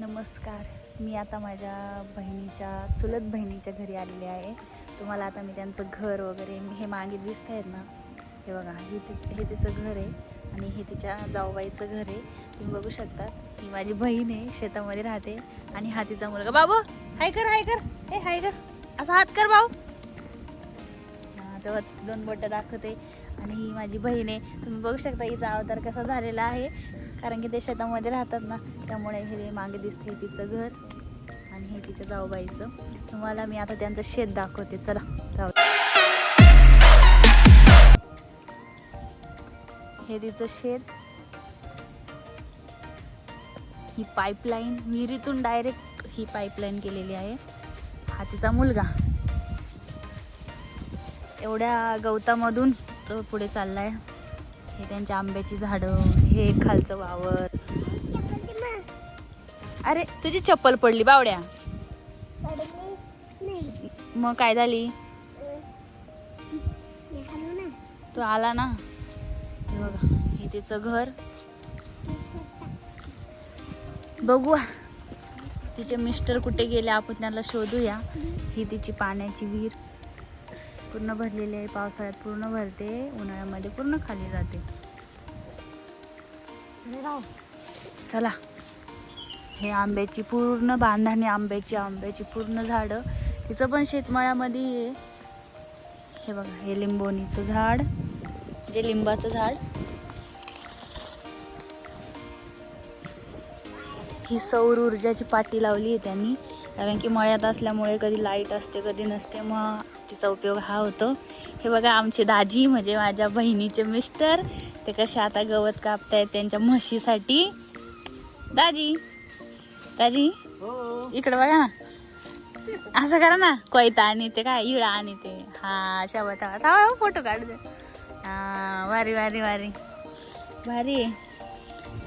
नमस्कार. मी आता माझ्या बहिणीच्या चुलत बहिणीच्या घरी आलेले आहे. तुम्हाला आता मी त्यांचं घर वगैरे हे मागे दिसत आहेत ना हे बघा हे ति हे तिचं घर आहे आणि हे तिच्या जाऊबाईचं घर आहे. तुम्ही बघू शकता ही माझी बहीण आहे शेतामध्ये राहते आणि हा तिचा मुलगा. बाबू हाय कर हाय कर हे हाय कर असा हात कर भाऊ. तेव्हा दोन बोटं दाखवते. आणि ही माझी बहीण आहे. तुम्ही बघू शकता हिचा अवतार कसा झालेला आहे. कारण की ते शेतामध्ये राहतात ना त्यामुळे हे मागे दिसते तिचं घर आणि हे तिच्या जाऊबाईचं. तुम्हाला मी आता त्यांचं शेत दाखवते. चला जाऊ. हे तिचं शेत. ही पाईपलाईन विहिरीतून डायरेक्ट ही पाईपलाईन केलेली आहे. हा तिचा मुलगा. एवढ्या गवतामधून तो पुढे चाललाय. हे त्यांच्या आंब्याची झाडं हे खालचं वावर. अरे तुझी चप्पल पडली बावड्या. मग काय झाली? तो आला ना? हे बघा हे तिचं घर. बघू. तिचे मिस्टर कुठे गेले आपण त्याला शोधूया. ही तिची पाण्याची विहीर. पूर्ण भरलेली आहे पावसाळ्यात पूर्ण भरते उन्हाळ्यामध्ये पूर्ण खाली जाते. चला हे आंब्याची पूर्ण बांधाने आंब्याची आंब्याची पूर्ण झाडं. तिचं पण शेतमाळ्यामध्ये आहे. हे बघा हे लिंबोणीचं झाड जे लिंबाचं झाड. ही सौर ऊर्जाची पाटी लावली आहे त्यांनी. कारण की मळ्यात असल्यामुळे कधी लाइट असते कधी नसते. मग तिचा उपयोग हा होतो. हे बघा आमचे दाजी म्हणजे माझ्या बहिणीचे मिस्टर. ते कसे आता गवत कापतायत त्यांच्या म्हशीसाठी. दाजी दाजी इकडं बघा ना. असं करा ना कोयता आणि ते काय इळा आणि ते. हा शाबात हा फोटो काढू दे. हा वारी वारी वारी. भारी आहे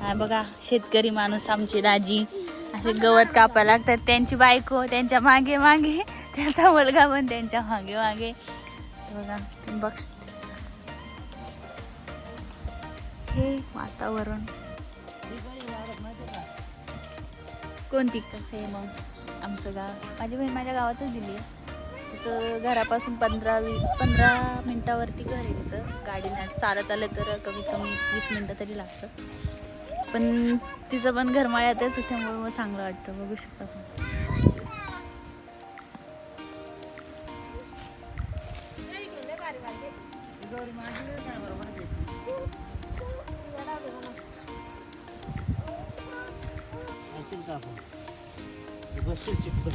हा बघा शेतकरी माणूस आमची दाजी. असे गवत कापायला लागतात. त्यांची बायको त्यांच्या मागे मागे. त्यांचा मुलगा पण त्यांच्या मागे मागे. बघा बघ. हे वातावरण. कोणती कसं आहे मग आमचं गाव? माझी बहीण माझ्या गावातच दिली आहे. तिचं घरापासून पंधरा वी पंधरा मिनटावरती घर आहे तिचं. गाडीनं चालत आलं तर कमीत कमी वीस मिनटं तरी लागतं. पण तिचं पण घरमाळ्यातच त्यामुळे मग चांगलं वाटतं बघू शकता बसशील चिपकून.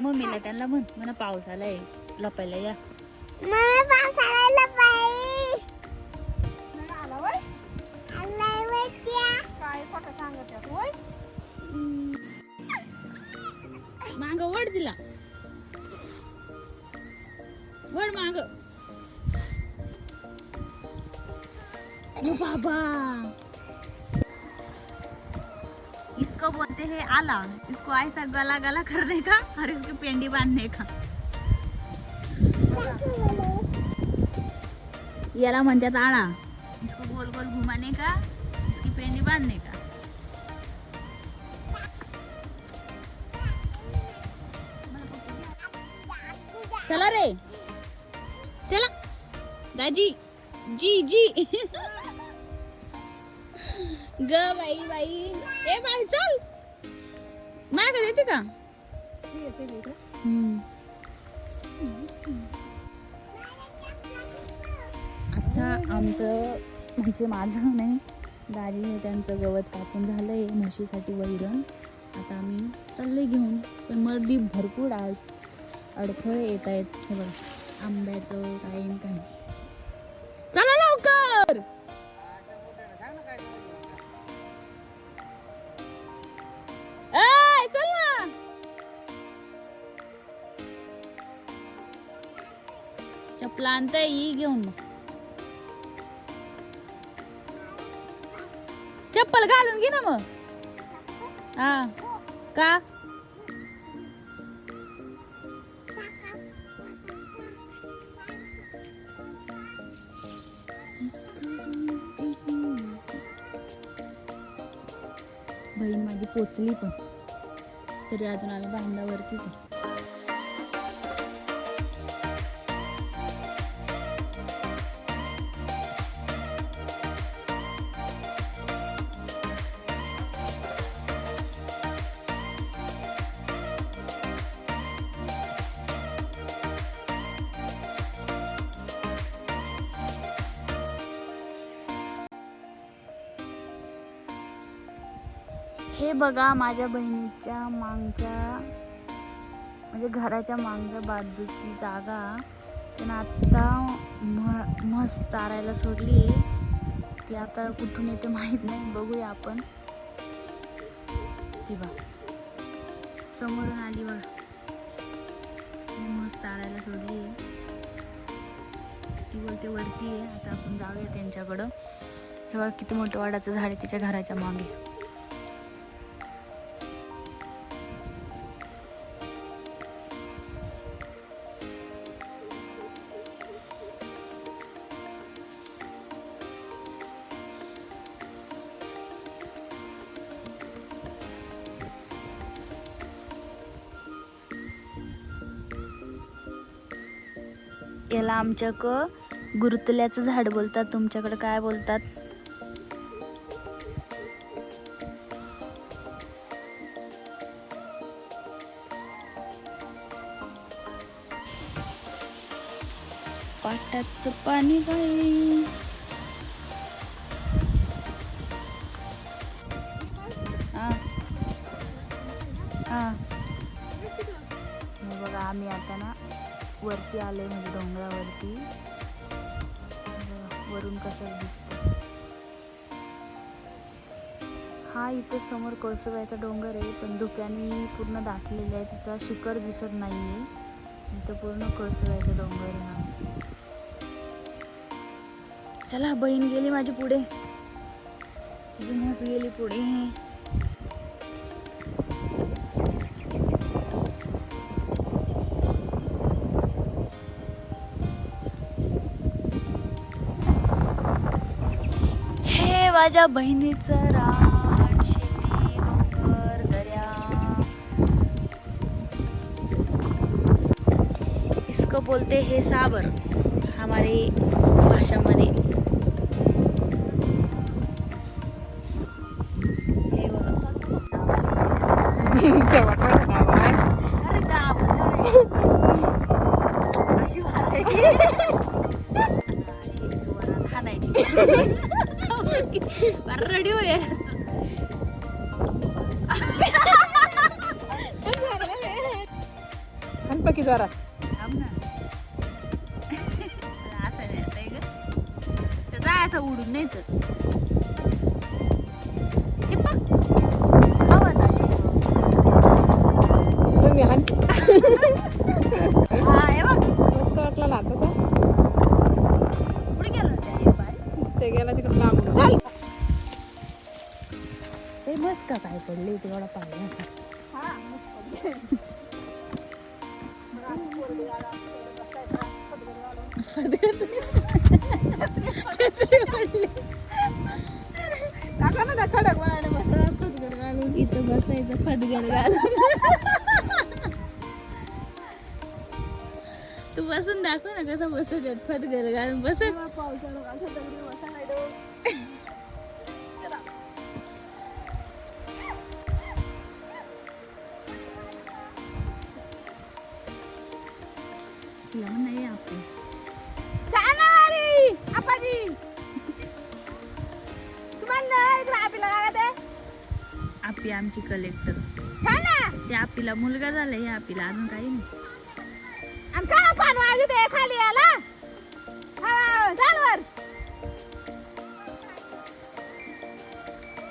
मम्मीला त्यांना म्हण म्हणा पाऊस आलाय. लपायला या. बाबा. इसको बोलते हैं आला. इसको ऐसा गला गला करने का और इसकी पेंडी बांधने का. याला म्हणतात आळा इसको गोल गोल घुमाने का इसकी पेंडी बांधने का. चला रे. चला. दाजी. जी जी. ग बाई बाई. ए बाई चल. माग येते का? आता आमचं म्हणजे माझं नाही. दाजीने त्यांचं गवत कापून झालंय म्हशीसाठी वैरण. आता आम्ही चाललोय घेऊन. पण मर्दी भरपूर आज. अडथळे येत आहेत. हे बघा आंब्याचं काय काय. चला लवकर! शांत ई घेऊन चप्पल घालून घे ना मग. हा. का? बहीण माझी पोचली पण. तरी अजून आम्ही बांधावरतीच आहे. हे बघा माझ्या बहिणीच्या मागच्या म्हणजे घराच्या मागच्या बाजूची जागा. त्यानं आत्ता म म्हस चारायला सोडली. आहे ती आता कुठून येते माहीत नाही. बघूया आपण. ती बघ. समोरून आली बघ. ती म्हस चारायला सोडली. आहे ती बोलते वरती आहे आता आपण जाऊया त्यांच्याकडं. हे बघा किती मोठं वाडाचं झाड आहे तिच्या घराच्या मागे. याला आमच्याक गुरुतल्याचं झाड बोलतात. तुमच्याकडे काय बोलतात? पाटाचं पाणी बाई. कसं दिसतं हा इथे समोर कळसुबाईचा डोंगर आहे पण धुक्याने पूर्ण दाटलेला आहे. तिचा शिखर दिसत नाही आहे इथं पूर्ण कळसुबाईचा डोंगर आहे. हा चला बहीण गेली माझी पुढे. तिची म्हस गेली पुढे. माझ्या बहिणीचं रान शेती डोंगर दर्या. इसको बोलते हे साबर हमारी भाषामध्ये. गणपती जोरात. थांब ना. असं नाही आता ग. त्याचा असं उडून नाही तर. तुम्ही हान मस्त वाटला ना आता तो. पुढे गेला ते गेला तिकडे लागून. चाल. ते मस्त का काय पडले तेवढा पाहिजे असं टाका ना खडक वाळायला बसा, घालून. इथं बसायचं फदगर घाल तू बसून दाखव ना कसं बसत फदगर घालून बसत पावसाळा आपी आमची कलेक्टर. ते आपीला मुलगा झाला हे आपीला अजून काही नाही. खाली हा,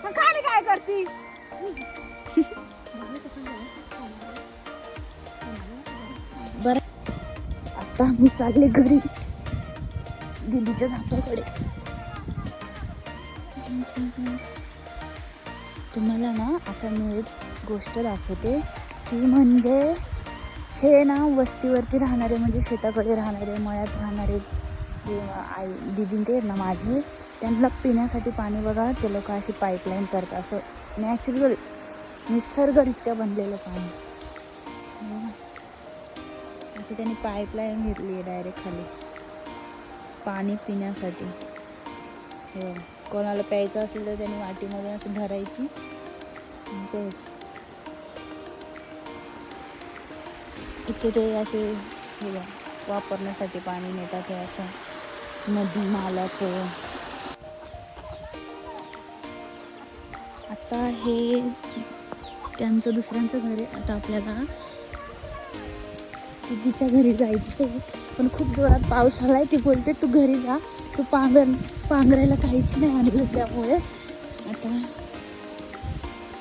मग खाली काय करती? बरं. आता आम्ही चालले घरी. दिदीच्या झापाकडे. तुम्हाला ना आता मी एक गोष्ट दाखवते. ती म्हणजे हे ना वस्तीवरती राहणारे म्हणजे शेताकडे राहणारे मळ्यात राहणारे आई दिदीन ते आहेत ना माझे त्यांना पिण्यासाठी पाणी बघा ते लोक अशी पाईपलाईन करतात. असं नॅचरल निसर्गरित्या बनलेलं पाणी. असं त्यांनी पाईपलाईन घेतली आहे डायरेक्ट खाली. पाणी पिण्यासाठी. हे. कोणाला प्यायचं असेल तर त्यांनी वाटीमध्ये अशी भरायची इथे ते असे वापरण्यासाठी पाणी नेतात हे असं. नदी मालाचं आता हे त्यांचं दुसऱ्यांचं घर आहे. आता आपल्याला तिच्या घरी जायचं पण खूप जोरात पाऊस आलाय ती बोलते तू घरी जा. तू पांघर पांघरायला काहीच नाही आणलं त्यामुळे. आता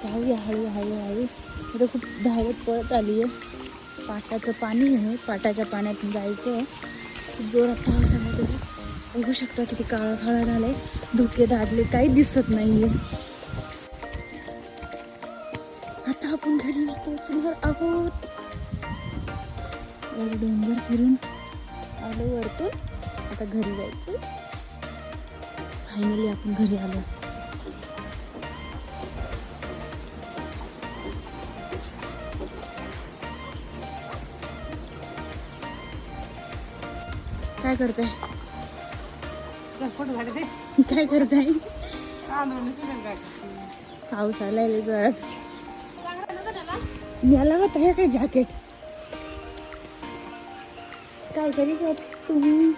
जाऊया हळू हळू हळू आता खूप धावत पळत आली आहे. पाटाचं पाणी आहे. पाटाच्या पाण्यात जायचं आहे. खूप जोरात पाऊस आला तरी बघू शकता किती काळा काळा झालाय. धुके दादले काही दिसत नाहीये. आता आपण घरी पोचणार आहोत. डोंगर फिरून आलो वरतून. आता घरी जायचं. फायनली आपण घरी आलो. काय करताय? काय करताय पाऊस आलाय लय जोरात. याला होता काय जॅकेट काय करीत तुम्ही.